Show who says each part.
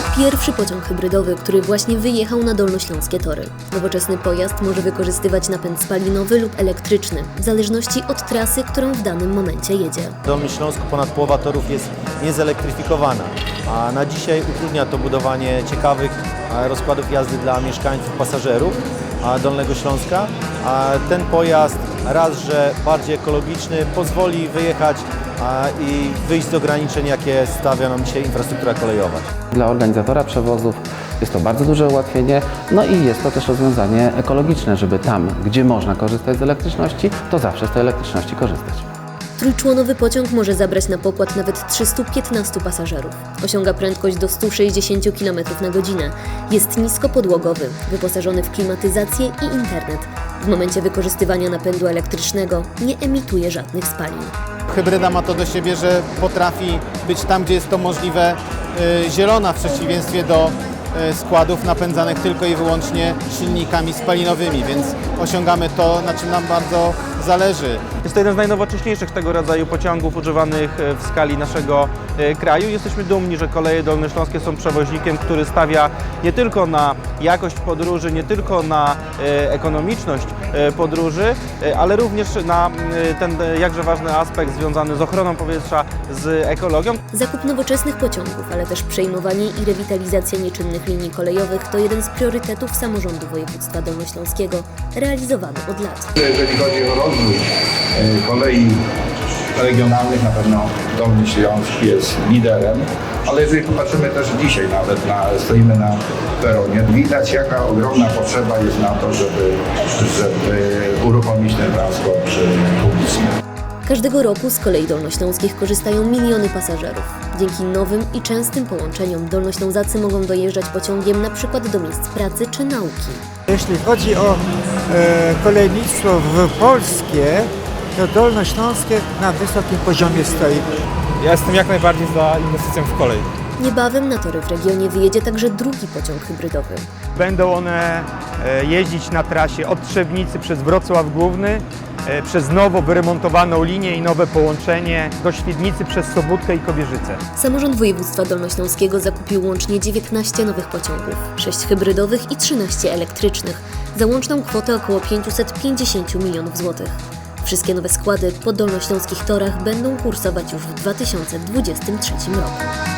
Speaker 1: To pierwszy pociąg hybrydowy, który właśnie wyjechał na dolnośląskie tory. Nowoczesny pojazd może wykorzystywać napęd spalinowy lub elektryczny, w zależności od trasy, którą w danym momencie jedzie.
Speaker 2: W Dolnym Śląsku ponad połowa torów jest niezelektryfikowana, a na dzisiaj utrudnia to budowanie ciekawych rozkładów jazdy dla mieszkańców, pasażerów Dolnego Śląska. A ten pojazd raz, że bardziej ekologiczny, pozwoli wyjechać a, i wyjść z ograniczeń, jakie stawia nam dzisiaj infrastruktura kolejowa.
Speaker 3: Dla organizatora przewozów jest to bardzo duże ułatwienie, no i jest to też rozwiązanie ekologiczne, żeby tam, gdzie można korzystać z elektryczności, to zawsze z tej elektryczności korzystać.
Speaker 1: Trójczłonowy pociąg może zabrać na pokład nawet 315 pasażerów. Osiąga prędkość do 160 km na godzinę. Jest niskopodłogowy, wyposażony w klimatyzację i internet. W momencie wykorzystywania napędu elektrycznego nie emituje żadnych spalin.
Speaker 4: Hybryda ma to do siebie, że potrafi być tam, gdzie jest to możliwe, y, zielona w przeciwieństwie do y, składów napędzanych tylko i wyłącznie silnikami spalinowymi, więc osiągamy to, na czym nam bardzo zależy.
Speaker 5: Jest to jeden z najnowocześniejszych tego rodzaju pociągów używanych e, w skali naszego e, kraju. Jesteśmy dumni, że koleje dolnośląskie są przewoźnikiem, który stawia nie tylko na jakość podróży, nie tylko na e, ekonomiczność podróży, ale również na ten jakże ważny aspekt związany z ochroną powietrza, z ekologią.
Speaker 1: Zakup nowoczesnych pociągów, ale też przejmowanie i rewitalizacja nieczynnych linii kolejowych to jeden z priorytetów samorządu województwa dolnośląskiego, realizowany od lat.
Speaker 6: Jeżeli chodzi o rozwój kolei regionalnych, na pewno Dolny Śląsk jest liderem, ale jeżeli popatrzymy też dzisiaj nawet, na, stoimy na peronie, widać jaka ogromna potrzeba jest na to, żeby, żeby uruchomić ten transport publiczny.
Speaker 1: Każdego roku z kolei dolnośląskich korzystają miliony pasażerów. Dzięki nowym i częstym połączeniom dolnoślązacy mogą dojeżdżać pociągiem na przykład do miejsc pracy czy nauki.
Speaker 7: Jeśli chodzi o e, kolejnictwo w polskie, to Dolnośląskie na wysokim poziomie stoi.
Speaker 8: Ja jestem jak najbardziej za inwestycją w kolej.
Speaker 1: Niebawem na tory w regionie wyjedzie także drugi pociąg hybrydowy.
Speaker 8: Będą one e, jeździć na trasie od Trzebnicy przez Wrocław Główny, e, przez nowo wyremontowaną linię i nowe połączenie do Świdnicy przez Sobótkę i Kobierzycę.
Speaker 1: Samorząd województwa dolnośląskiego zakupił łącznie 19 nowych pociągów, 6 hybrydowych i 13 elektrycznych, za łączną kwotę około 550 milionów złotych. Wszystkie nowe składy po dolnośląskich torach będą kursować już w 2023 roku.